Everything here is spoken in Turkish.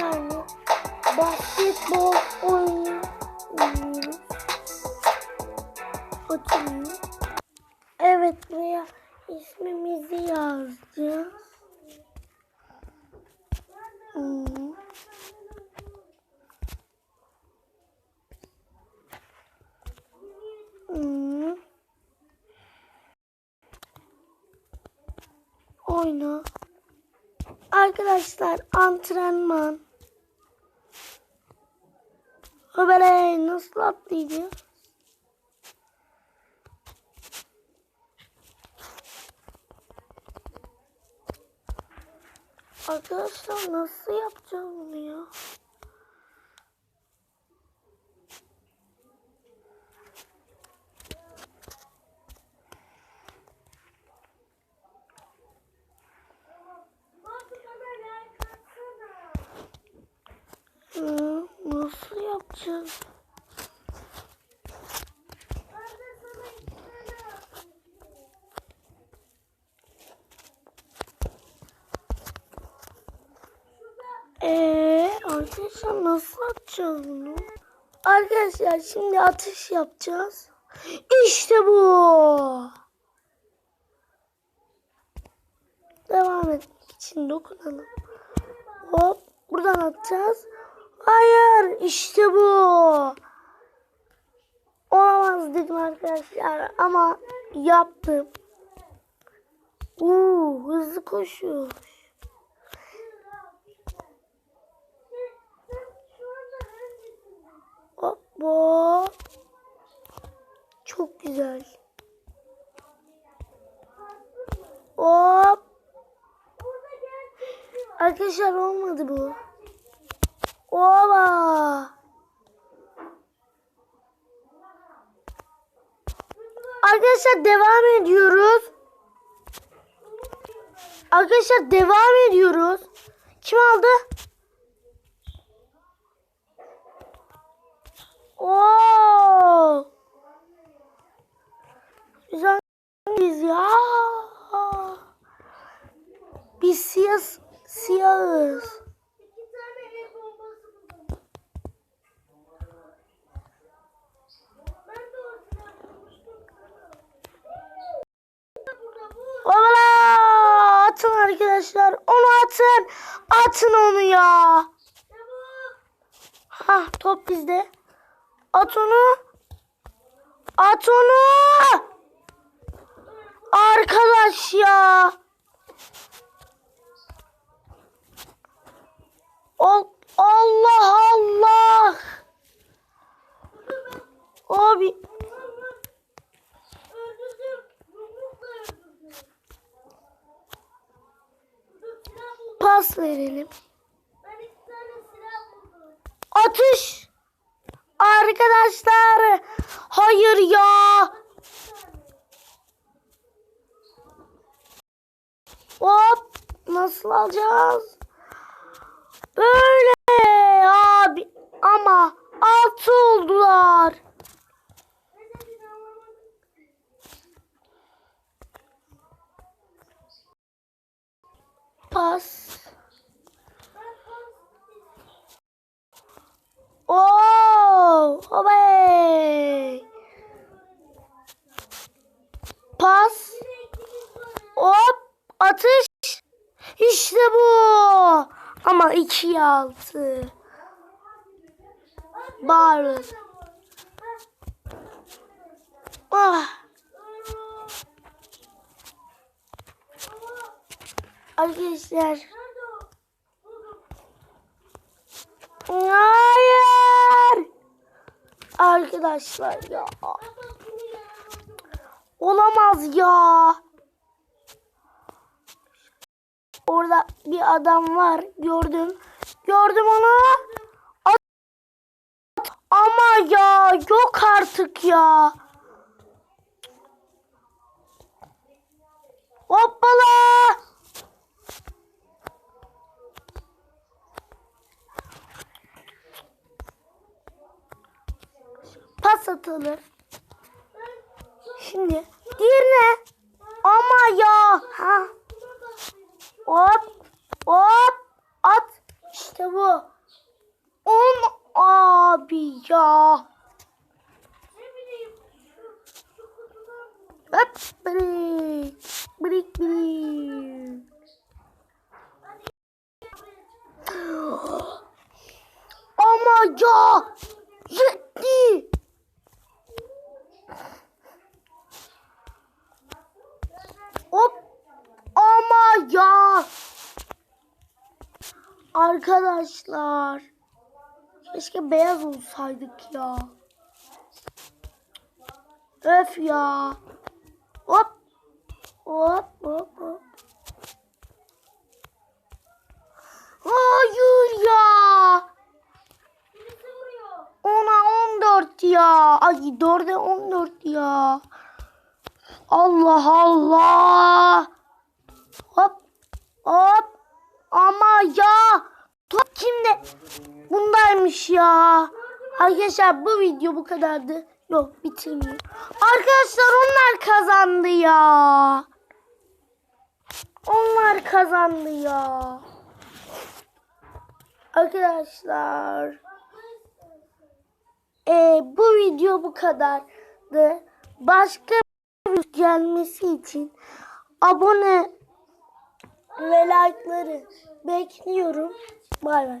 yani basketbol oynuyoruz. Oyna. Arkadaşlar antrenman. Habere nasıl atlayacağız? Arkadaşlar nasıl yapacağım bunu ya? Hı, nasıl yapacağız? Eee arkadaşlar nasıl atacağız bunu? Arkadaşlar şimdi atış yapacağız. İşte bu. Devam etmek için dokunalım. Hop buradan atacağız. Hayır işte bu. Olamaz dedim arkadaşlar ama yaptım. Uuu hızlı koşuyor. Hop hop. Çok güzel. Hop. Arkadaşlar olmadı bu. Oba. Arkadaşlar devam ediyoruz. Arkadaşlar devam ediyoruz. Kim aldı? Oo. Biz ya. Biz siyah siyahız. Valla atın arkadaşlar. Onu atın. Atın onu ya. Ha top bizde. At onu. At onu. Arkadaş ya. Ol- Allah Allah. Abi. Pas verelim. Atış. Arkadaşlar. Hayır ya. Hop. Nasıl alacağız? Böyle abi. Ama altı oldular. Pas. Oo, obey. Pas. Hop, atış. İşte bu. Ama iki altı. Bağırın. Ah. Arkadaşlar. Hayır. Arkadaşlar ya. Olamaz ya. Orada bir adam var. Gördüm. Gördüm onu. Ama ya yok artık ya. Hoppala. Atılır. Şimdi diğerine ama ya ha hop hop at işte bu. On abi ya. Hop brik brik brik. Ama ya yetti. Hop ama ya. Arkadaşlar. Keşke beyaz olsaydık ya. Öf ya. Hop. Hop hop hop. Hayır ya. Ona 14 ya. Ay 4'e 14 ya. Allah Allah. Hop hop. Ama ya. Kimde? Bundaymış ya. Arkadaşlar bu video bu kadardı. Yok bitirmiyor. Arkadaşlar onlar kazandı ya. Onlar kazandı ya. Arkadaşlar. Ee, bu video bu kadardı. Başka bir gelmesi için abone ve like'ları bekliyorum. Bay bay.